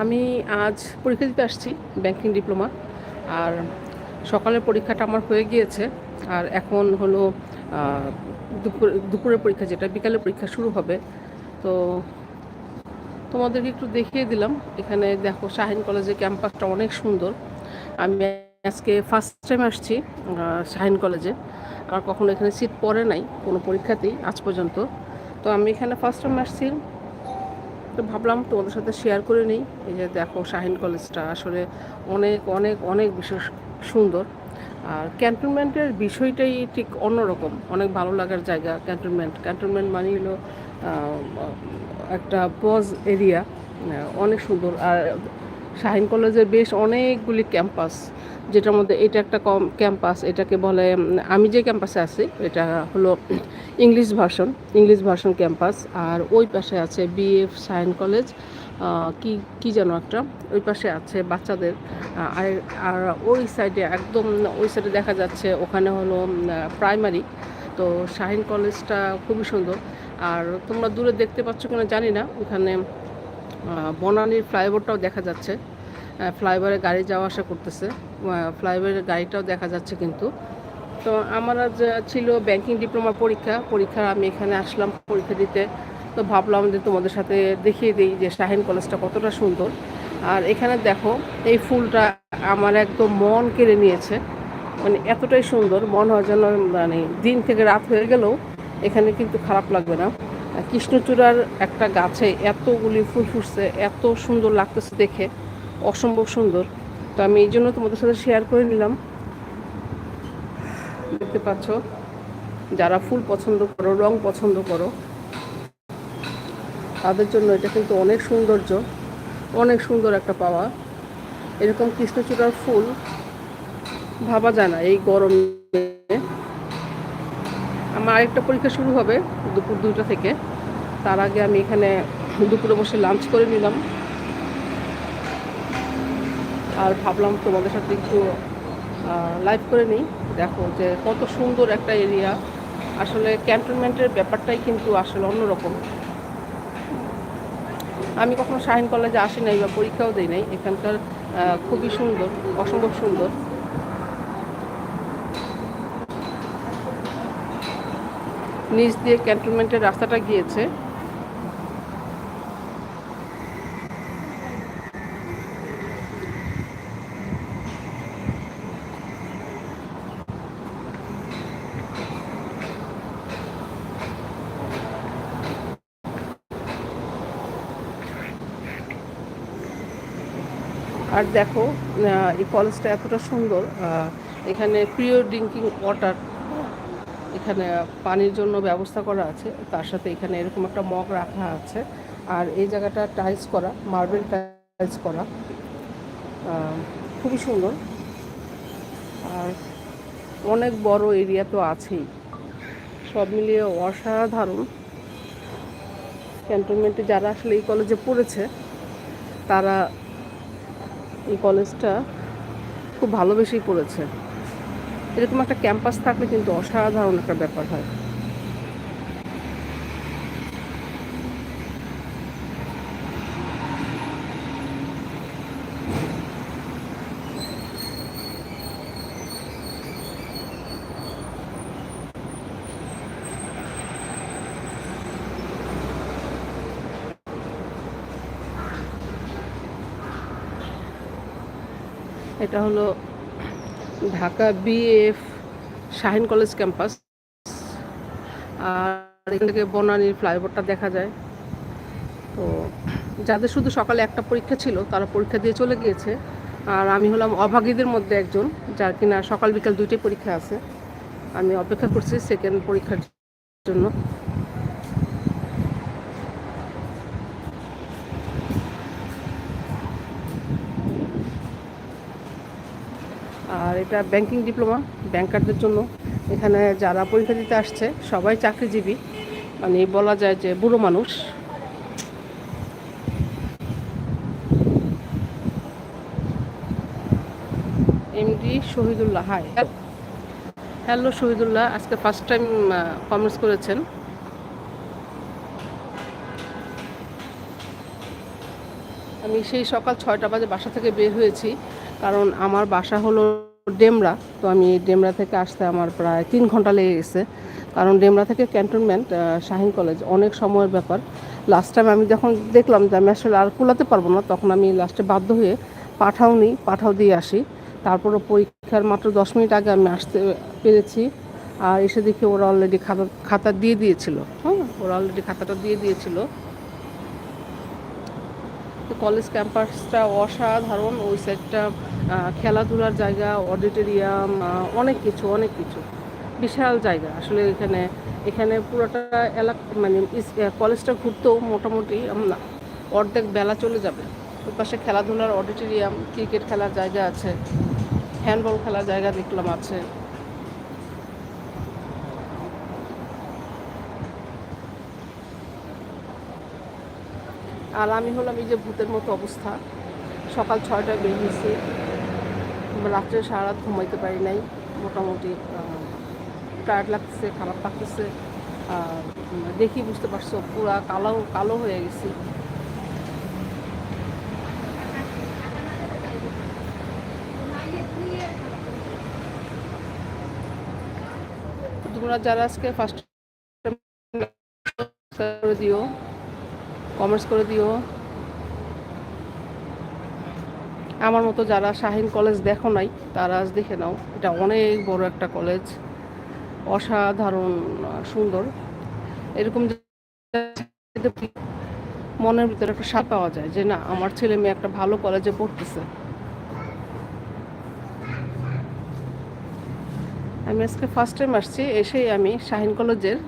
আমি আজ পরীক্ষা দিতে আসছি ব্যাংকিং ডিপ্লোমা আর সকালের পরীক্ষাটা আমার হয়ে গিয়েছে। আর এখন হলো দুপুর, দুপুরের পরীক্ষা যেটা, বিকালের পরীক্ষা শুরু হবে। তো তোমাদেরকে একটু দেখিয়ে দিলাম। এখানে দেখো, শাহিন কলেজের ক্যাম্পাসটা অনেক সুন্দর। আমি আজকে ফার্স্ট টাইম আসছি শাহিন কলেজে। আমার কখনো এখানে সিট পড়ে নাই, কোনো পরীক্ষাতেই আজ পর্যন্ত। তো আমি এখানে ফার্স্ট টাইম আসছি। তো ভাবলাম তোমাদের সাথে শেয়ার করে নিই। এই যে দেখো শাহিন কলেজটা আসলে অনেক অনেক অনেক বিশেষ সুন্দর। আর ক্যান্টনমেন্টের বিষয়টাই ঠিক অন্যরকম। অনেক ভালো লাগার জায়গা ক্যান্টনমেন্ট ক্যান্টনমেন্ট মানে হলো একটা পজ এরিয়া অনেক সুন্দর। আর শাহিন কলেজের বেশ অনেকগুলি ক্যাম্পাস যেটার মধ্যে এটা একটা কম ক্যাম্পাস, এটাকে বলে আমি যে ক্যাম্পাসে আছি, এটা হলো English version English version campus, আর ওই পাশে আছে বিএফ সায়েন কলেজ কি কি যেন একটা, ওই পাশে আছে বাচ্চাদের আর আর ওই সাইডে একদম, ওই সাইডে দেখা যাচ্ছে ওখানে হলো প্রাইমারি তো শাহিন কলেজটা খুবই সুন্দর, আর তোমরা দূরে দেখতে পাচ্ছ কিনা জানি না, ওখানে বনানীর ফ্লাইওভারটাও দেখা যাচ্ছে ফ্লাইওভারে গাড়ি যাওয়া আসা করতেছে। ফ্লাইওভারের গাড়িটাও দেখা যাচ্ছে কিন্তু। তো আমার আজ ছিল ব্যাংকিং ডিপ্লোমা পরীক্ষা। পরীক্ষা আমি এখানে আসলাম পরীক্ষা দিতে। তো ভাবলাম যে তোমাদের সাথে দেখিয়ে দিই যে শাহিন কলেজটা কতটা সুন্দর। আর এখানে দেখো, এই ফুলটা আমার একদম মন কেড়ে নিয়েছে। মানে এতটাই সুন্দর, মন হয় যেন মানে দিন থেকে রাত হয়ে গেলেও এখানে কিন্তু খারাপ লাগবে না। কৃষ্ণচূড়ার একটা গাছে এতগুলি ফুল ফুটছে, এত সুন্দর লাগতেছে দেখে। অসম্ভব সুন্দর। তো আমি এই জন্য তোমাদের সাথে শেয়ার করে নিলাম। দেখতে পাচ্ছ, যারা ফুল পছন্দ করো, রং পছন্দ করো, তাদের জন্য এটা কিন্তু অনেক সৌন্দর্য, অনেক সুন্দর একটা পাওয়া। এরকম কৃষ্ণচূড়ার ফুল ভাবা যায় না এই গরমে। আমার আরেকটা পরীক্ষা শুরু হবে দুপুর দুইটা থেকে। তার আগে আমি এখানে দুপুরে বসে লাঞ্চ করে নিলাম। আর ভাবলাম তোমাদের সাথে একটু লাইভ করে নিই। দেখো যে কত সুন্দর একটা এরিয়া আসলে ক্যান্টনমেন্টের ব্যাপারটাই কিন্তু আসলে অন্যরকম। আমি কখনো শাহিন কলেজে আসি নাই বা পরীক্ষাও দিই নাই। এখানকার খুবই সুন্দর, অসম্ভব সুন্দর। নিচ দিয়ে ক্যান্টনমেন্টের রাস্তাটা গিয়েছে। আর দেখো এই কলেজটা এতটা সুন্দর এখানে প্রিয় ড্রিঙ্কিং ওয়াটার, এখানে পানির জন্য ব্যবস্থা করা আছে, তার সাথে এখানে এরকম একটা মগ রাখা আছে, আর এই জায়গাটা টাইলস করা, মার্বেল টাইলস করা খুবই সুন্দর, আর অনেক বড় এরিয়া তো আছেই, সব মিলিয়ে অসাধারণ। ক্যান্টনমেন্টে যারা আসলে এই কলেজে পড়েছে, তারা এই কলেজটা খুব ভালোবেসেই পড়েছে। এরকম একটা ক্যাম্পাস থাকলে কিন্তু অসাধারণ একটা ব্যাপার হয়। এটা হলো Dhaka BF Shaheen college campus. আর এখান থেকে বনানীর ফ্লাইওভারটা দেখা যায়। তো যাদের শুধু সকালে একটা পরীক্ষা ছিল, তারা পরীক্ষা দিয়ে চলে গিয়েছে। আর আমি হলাম অভাগীদের মধ্যে একজন, যার কিনা সকাল বিকাল দুইটাই পরীক্ষা আছে। আমি অপেক্ষা করছি সেকেন্ড পরীক্ষার জন্য। আর এটা ব্যাংকিং ডিপ্লোমা ব্যাংকারদের জন্য। এখানে যারা পরীক্ষা দিতে আসছে, সবাই চাকরিজীবী। মানে বলা যায় যে বুড়ো মানুষ। MD Shahidullah hi. Hello Shahidullah, আজকে ফার্স্ট টাইম কমেন্টস করেছেন। আমি সেই সকাল ছয়টা বাজে বাসা থেকে বের হয়েছি। কারণ আমার বাসা হলো ডেমরা, তো আমি ডেমরা থেকে আসতে আমার প্রায় তিন ঘণ্টা লেগে গেছে। কারণ ডেমরা থেকে ক্যান্টনমেন্ট শাহিন কলেজ অনেক সময়ের ব্যাপার। লাস্ট টাইম আমি যখন দেখলাম যে আমি আসলে আর কুলাতে পারব না, তখন আমি লাস্টে বাধ্য হয়ে পাঠাও নিই পাঠাও দিয়ে আসি। তারপরও পরীক্ষার মাত্র দশ মিনিট আগে আমি আসতে পেরেছি। আর এসে দেখি ওরা অলরেডি খাতা খাতা দিয়ে দিয়েছিল। হ্যাঁ ওরা অলরেডি খাতাটা দিয়ে দিয়েছিল। তো কলেজ ক্যাম্পাসটা অসাধারণ, ওই সাইডটা খেলাধুলার জায়গা অডিটোরিয়াম অনেক কিছু অনেক কিছু। বিশাল জায়গা। আসলে এখানে এখানে পুরোটা এলাকা মানে কলেজটা ঘুরতেও মোটামুটি অর্ধেক বেলা চলে যাবে। ওই পাশে খেলাধুলার অডিটোরিয়াম ক্রিকেট খেলার জায়গা আছে হ্যান্ডবল খেলার জায়গা দেখলাম আছে। আর আমি হলাম এই যে ভূতের মতো অবস্থা। সকাল ছয়টায় বের হয়েছি। রাত্রে সারা রাত ঘুমাইতে পারি নাই। মোটামুটি টায়ার্ড লাগতেছে, খারাপ লাগতেছে। দেখি বুঝতে পারছ, পুরা কালো কালো হয়ে গেছি। যারা আজকে ফার্স্ট করে দিও কমার্স করে দিও। আমার মতো যারা শাহিন কলেজ দেখো নাই, তারা আজ দেখে নাও, এটা অনেক বড় একটা কলেজ অসাধারণ, সুন্দর। এরকম মনের ভিতরে একটা সাপ পাওয়া যায় যে, না, আমার ছেলে মেয়ে একটা ভালো কলেজে পড়তেছে। আমি আজকে ফার্স্ট টাইম আসছি, এসেই আমি শাহিন কলেজের